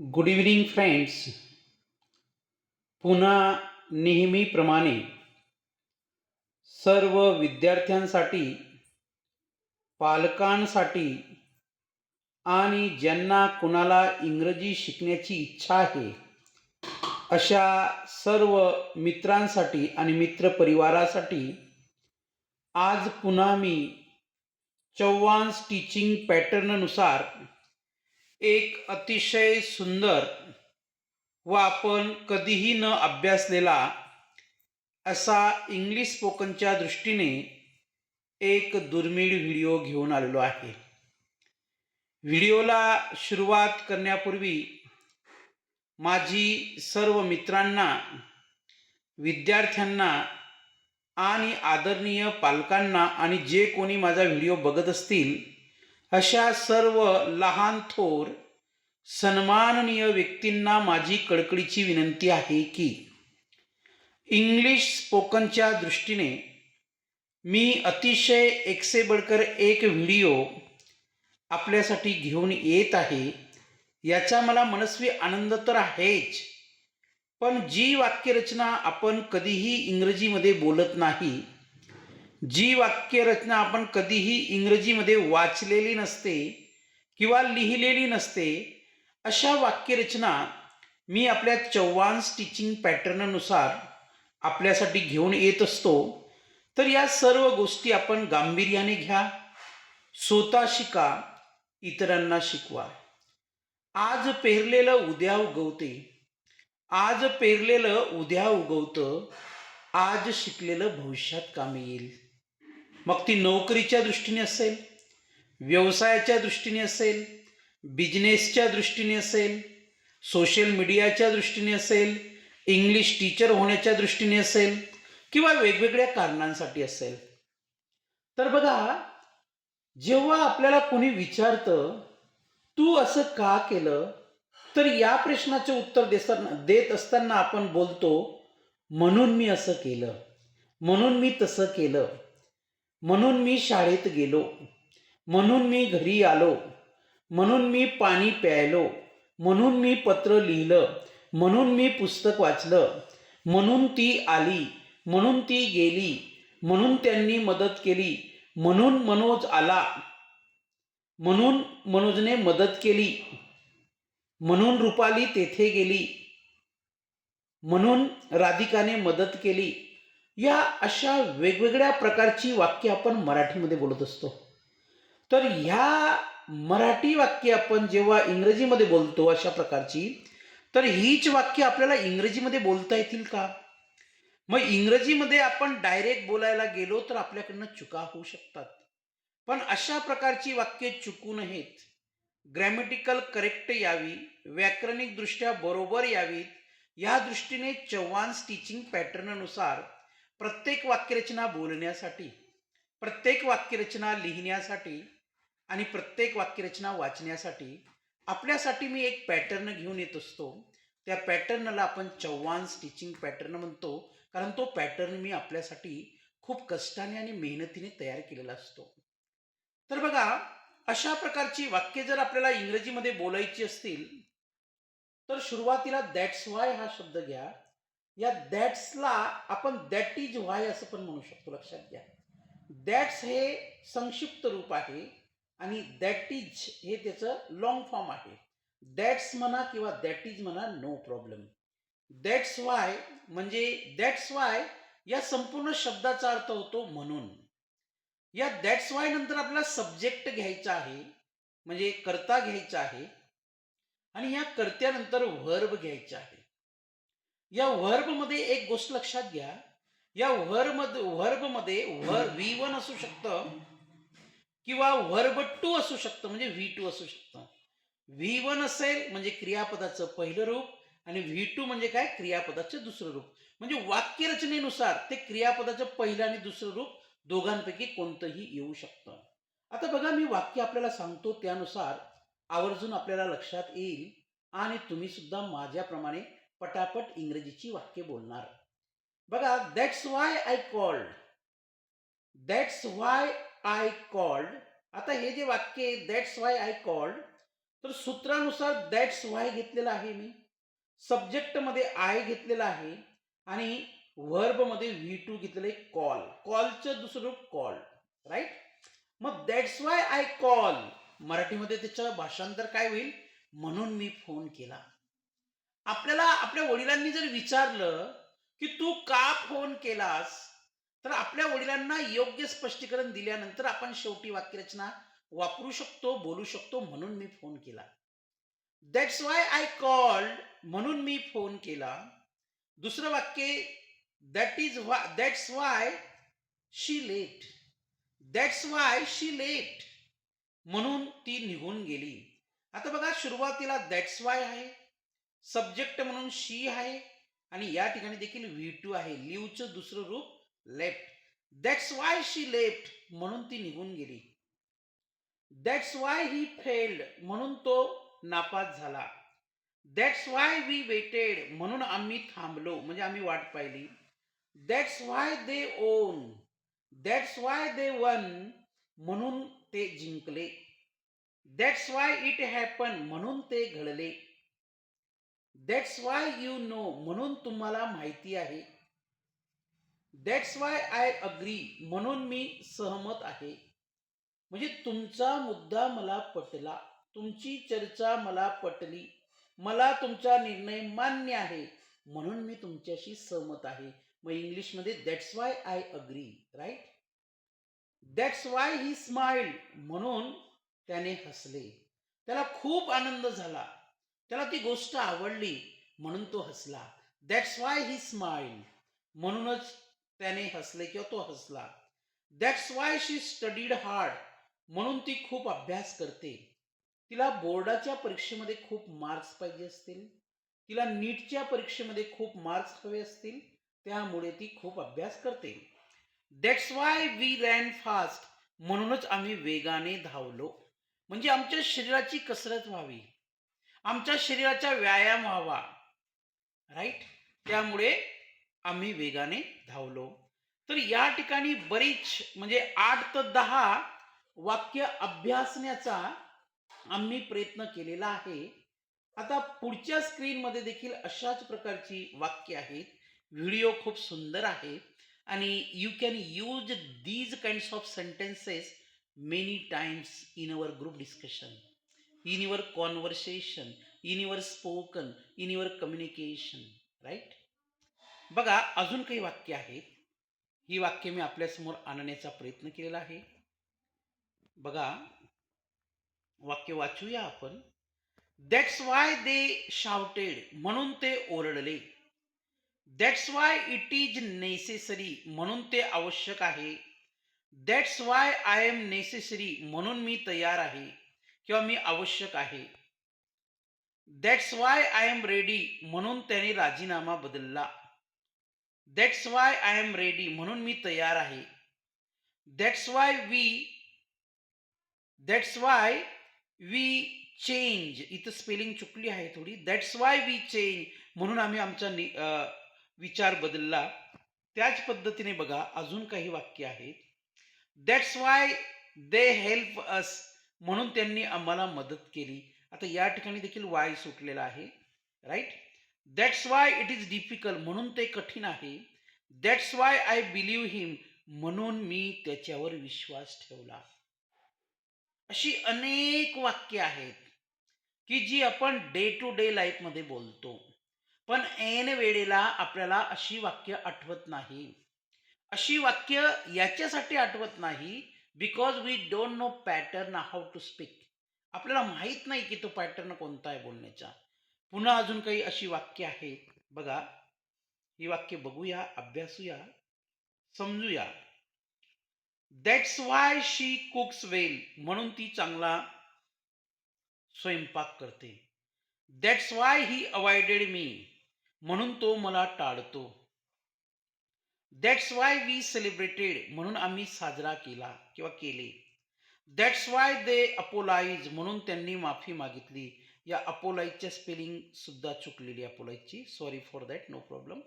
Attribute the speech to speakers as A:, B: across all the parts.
A: Good evening friends पुन्हा नेहमीप्रमाणे सर्व विद्यार्थ्यांसाठी पालकांसाठी आणि ज्यांना कुणाला इंग्रजी शिकण्याची इच्छा आहे अशा सर्व मित्रांसाठी आणि मित्रपरिवारासाठी आज पुन्हा मी चव्हाण टीचिंग पॅटर्ननुसार एक अतिशय सुंदर व आपण कधीही न अभ्यासलेला असा इंग्लिश स्पोकनच्या दृष्टीने एक दुर्मिळ व्हिडिओ घेऊन आलेलो आहे. व्हिडिओला सुरुवात करण्यापूर्वी माझी सर्व मित्रांना विद्यार्थ्यांना आणि आदरणीय पालकांना आणि जे कोणी माझा व्हिडिओ बघत असतील अशा सर्व लहान थोर सन्माननीय व्यक्तींना माझी कडकडीची विनंती आहे की इंग्लिश स्पोकनच्या दृष्टीने मी अतिशय एकसे बडकर एक व्हिडिओ आपल्यासाठी घेऊन येत आहे. याचा मला मनस्वी आनंद तर आहेच पण जी वाक्यरचना आपण कधीही इंग्रजीमध्ये बोलत नाही जी वाक्यरचना आपण कधीही इंग्रजीमध्ये वाचलेली नसते किंवा लिहिलेली नसते अशा वाक्यरचना मी आपल्या चव्हाण स्टिचिंग पॅटर्ननुसार आपल्यासाठी घेऊन येत असतो. तर या सर्व गोष्टी आपण गांभीर्याने घ्या स्वतः शिका इतरांना शिकवा. आज पेरलेलं उद्या उगवते. आज पेरलेलं उद्या उगवतं. आज शिकलेलं भविष्यात कामी येईल. मग ती नोकरीच्या दृष्टीने असेल व्यवसायाच्या दृष्टीने असेल बिझनेसच्या दृष्टीने असेल सोशल मीडियाच्या दृष्टीने असेल इंग्लिश टीचर होण्याच्या दृष्टीने असेल किंवा वेगवेगळ्या कारणांसाठी असेल. तर बघा जेव्हा आपल्याला कोणी विचारतं तू असं का केलं? तर या प्रश्नाचे उत्तर देताना देत असताना आपण बोलतो म्हणून मी असं केलं. म्हणून मी तसं केलं. म्हणून मी शाळेत गेलो. म्हणून मी घरी आलो. म्हणून मी पाणी प्यायलो. म्हणून मी पत्र लिहिलं. म्हणून मी पुस्तक वाचलं. म्हणून ती आली. म्हणून ती गेली. म्हणून त्यांनी मदत केली. म्हणून मनोज आला. म्हणून मनोजने मदत केली. म्हणून रुपाली तेथे गेली. म्हणून राधिकाने मदत केली. या अशा वेगवेगळ्या प्रकारची वाक्य आपण मराठीमध्ये बोलत असतो. तर ह्या मराठी वाक्य आपण जेव्हा इंग्रजीमध्ये बोलतो अशा प्रकारची तर हीच वाक्य आपल्याला इंग्रजीमध्ये बोलता येतील का? मग इंग्रजीमध्ये आपण डायरेक्ट बोलायला गेलो तर आपल्याकडनं चुका होऊ शकतात. पण अशा प्रकारची वाक्य चुकू नयेत ग्रॅमॅटिकल करेक्ट यावी व्याकरणिकदृष्ट्या बरोबर यावीत. या दृष्टीने चव्हाण स्टिचिंग पॅटर्ननुसार प्रत्येक वाक्यरचना बोलण्यासाठी प्रत्येक वाक्यरचना लिहिण्यासाठी आणि प्रत्येक वाक्यरचना वाचण्यासाठी आपल्यासाठी मी एक पॅटर्न घेऊन येत असतो. त्या पॅटर्नला आपण चव्हाण स्टिचिंग पॅटर्न म्हणतो कारण तो पॅटर्न मी आपल्यासाठी खूप कष्टाने आणि मेहनतीने तयार केलेला असतो. तर बघा अशा प्रकारची वाक्य जर आपल्याला इंग्रजीमध्ये बोलायची असतील तर सुरुवातीला दॅट्स वाय हा शब्द घ्या. या दॅट्सला आपण दॅट इज व्हाय असं पण म्हणू शकतो लक्षात घ्या. दॅट्स हे संक्षिप्त रूप आहे आणि दॅट इज हे त्याचं लॉंग फॉर्म आहे. दॅट्स म्हणा किंवा दॅट इज म्हणा नो प्रॉब्लेम दॅट्स वाय म्हणजे दॅट्स वाय या संपूर्ण शब्दाचा अर्थ होतो म्हणून. या दॅट्स वाय नंतर आपला सब्जेक्ट घ्यायचा आहे म्हणजे कर्ता घ्यायचा आहे आणि या कर्त्यानंतर व्हर्ब घ्यायचा आहे. या व्हर्बमध्ये एक गोष्ट लक्षात घ्या. या व्हर्ब व्हर्बमध्ये व्हर व्ही वन असू शकतं किंवा व्हर्ब टू असू शकतं म्हणजे व्ही टू असू शकतं. व्ही वन असेल म्हणजे क्रियापदाचं पहिलं रूप आणि व्ही टू म्हणजे काय? क्रियापदाचं दुसरं रूप. म्हणजे वाक्यरचनेनुसार ते क्रियापदाचं पहिलं आणि दुसरं रूप दोघांपैकी कोणतंही येऊ शकतं. आता बघा मी वाक्य आपल्याला सांगतो त्यानुसार आवर्जून आपल्याला लक्षात येईल आणि तुम्ही सुद्धा माझ्याप्रमाणे पटापट इंग्रजीची वाक्य बोलणार. बघा that's why I called that's why I called आता हे जे वाक्य आहे दॅट्स वाय आय कॉल्ड तर सूत्रानुसार दॅट्स वाय घेतलेला आहे मी. सब्जेक्टमध्ये आय घेतलेला आहे आणि व्हर्बमध्ये व्ही टू घेतलेलं आहे कॉल कॉलचं दुसरं रूप कॉल राईट मग दॅट्स वाय आय कॉल मराठीमध्ये त्याचं भाषांतर काय होईल? म्हणून मी फोन केला. आपल्याला आपल्या वडिलांनी जर विचारलं की तू का फोन केलास तर आपल्या वडिलांना योग्य स्पष्टीकरण दिल्यानंतर आपण शेवटी वाक्यरचना वापरू शकतो बोलू शकतो म्हणून मी फोन केला. दॅट्स वाय आय कॉल्ड म्हणून मी फोन केला. दुसरं वाक्य दॅट इज वा that's why she let that's why she let म्हणून ती निघून गेली. आता बघा सुरुवातीला दॅट्स वाय आहे. सब्जेक्ट म्हणून शी आहे आणि या ठिकाणी देखील व्ही टू आहे. लिव्हचं दुसरं रूप left. That's why she left म्हणून ती निघून गेली. दॅट्स वाय ही फेल्ड म्हणून तो नापास झाला. दॅट्स वाय वी वेटेड म्हणून आम्ही थांबलो. म्हणजे आम्ही वाट पाहिली. That's why they won that's why they won म्हणून ते जिंकले. दॅट्स वाय इट हॅपन म्हणून ते घडले. दॅट्स वाय यू नो म्हणून तुम्हाला माहिती आहे. दॅट्स वाय आय अग्री म्हणून मी सहमत आहे. म्हणजे तुमचा मुद्दा मला पटला तुमची चर्चा मला पटली मला तुमचा निर्णय मान्य आहे म्हणून मी तुमच्याशी सहमत आहे. मग इंग्लिशमध्ये that's why I agree right that's why he smile म्हणून त्याने हसले. त्याला खूप आनंद झाला. त्याला ती गोष्ट आवडली म्हणून तो हसला. दॅट्स वाय ही स्माइल म्हणूनच त्याने हसले किंवा तो हसला. That's why she studied hard म्हणून ती खूप अभ्यास करते. तिला बोर्डाच्या परीक्षेमध्ये खूप मार्क्स पाहिजे असतील. तिला नीटच्या परीक्षेमध्ये खूप मार्क्स हवे असतील. त्यामुळे ती खूप अभ्यास करते. That's why we ran fast म्हणूनच आम्ही वेगाने धावलो. म्हणजे आमच्या शरीराची कसरत व्हावी. आमच्या शरीराचा व्यायाम व्हावा. राईट त्यामुळे आम्ही वेगाने धावलो. तर या ठिकाणी बरीच म्हणजे आठ ते दहा वाक्य अभ्यासण्याचा आम्ही प्रयत्न केलेला आहे. आता पुढच्या स्क्रीनमध्ये देखील अशाच प्रकारची वाक्य आहेत. व्हिडिओ खूप सुंदर आहे. आणि you can use these kinds of sentences many times in our group discussion in your conversation in your spoken in your communication right बघा अजून काही वाक्य आहेत. ही वाक्य मी आपल्यासमोर आणण्याचा प्रयत्न केलेला आहे. बघा वाक्य वाचूया आपण. दॅट्स वाय दे शाउटेड म्हणून ते ओरडले. That's why it is necessary म्हणून ते आवश्यक आहे. That's why I am necessary म्हणून मी तयार आहे. किंवा मी आवश्यक आहे. That's why I am ready म्हणून त्याने राजीनामा बदलला. That's why I am ready म्हणून मी तयार आहे. That's why we that's why we change इथं स्पेलिंग चुकली आहे थोडी. दॅट्स वाय वी चेंज म्हणून आम्ही आमचा नि अ, विचार बदलला. त्याच पद्धतीने बघा अजून काही वाक्य आहेत. That's why they help us म्हणून त्यांनी आम्हाला मदत केली. आता या ठिकाणी देखील वाय सुटलेला आहे right that's why it is difficult म्हणून ते कठीण आहे. That's why I believe him म्हणून मी त्याच्यावर विश्वास ठेवला. अशी अनेक वाक्य आहेत की जी आपण डे टू डे लाईफमध्ये बोलतो. पण ऐन वेळेला आपल्याला अशी वाक्य आठवत नाही. अशी वाक्य याच्यासाठी आठवत नाही because we don't know pattern how to speak आपल्याला माहीत नाही की तो पॅटर्न कोणता आहे बोलण्याचा. पुन्हा अजून काही अशी वाक्य आहेत बघा. ही वाक्य बघूया अभ्यासूया समजूया. That's why she cooks well म्हणून ती चांगला स्वयंपाक करते. That's why he avoided me म्हणून तो मला टाळतो. दॅट्स वाय वी सेलिब्रेटेड म्हणून आम्ही साजरा केला किंवा केले. दॅट्स वाय दे अपोलाईज म्हणून त्यांनी माफी मागितली. या अपोलाईजच्या स्पेलिंग सुद्धा चुकलेली अपोलाईजची sorry for that no problem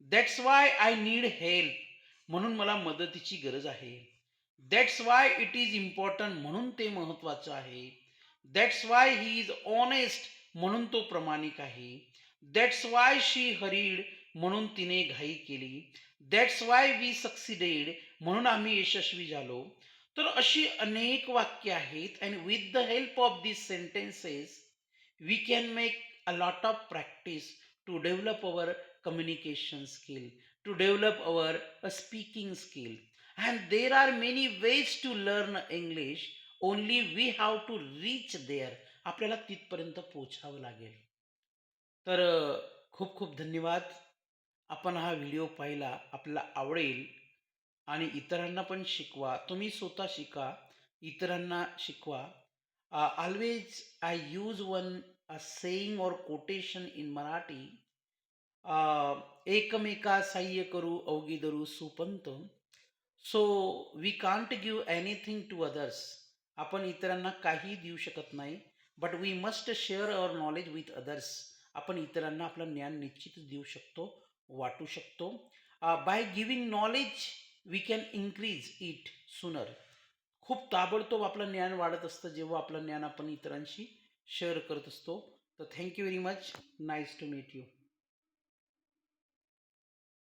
A: that's why I need help म्हणून मला मदतीची गरज आहे. That's why it is important म्हणून ते महत्वाचं आहे. That's why he is honest म्हणून तो प्रामाणिक आहे. दॅट्स वाय शी हरीड म्हणून तिने घाई केली. दॅट्स वाय वी सक्सिडेड म्हणून आम्ही यशस्वी झालो. तर अशी अनेक वाक्य आहेत and with the help of this sentences we can make a lot of practice to develop our communication skill, to develop our uh, speaking skill. And there are many ways to learn English, only we have to reach there. आपल्याला तिथपर्यंत पोचावं लागेल. तर uh, खूप खूप धन्यवाद. आपण हा video पाहिला आपला आवडेल आणि इतरांना पण शिकवा. तुम्ही स्वतः शिका इतरांना शिकवा. Always I use one a saying or quotation in Marathi एकमेका सहाय्य करू अवघी धरू सुपंत. So we can't give anything to others आपण इतरांना काही देऊ शकत नाही but we must share our knowledge with others आपण इतरांना आपलं ज्ञान निश्चित देऊ शकतो. वाटू शकतो. By giving knowledge we can increase it sooner खूप ताबडतोब आपलं ज्ञान वाढत असतं जेव्हा आपलं ज्ञान आपण इतरांशी शेअर करत असतो. तर thank you very much nice to meet you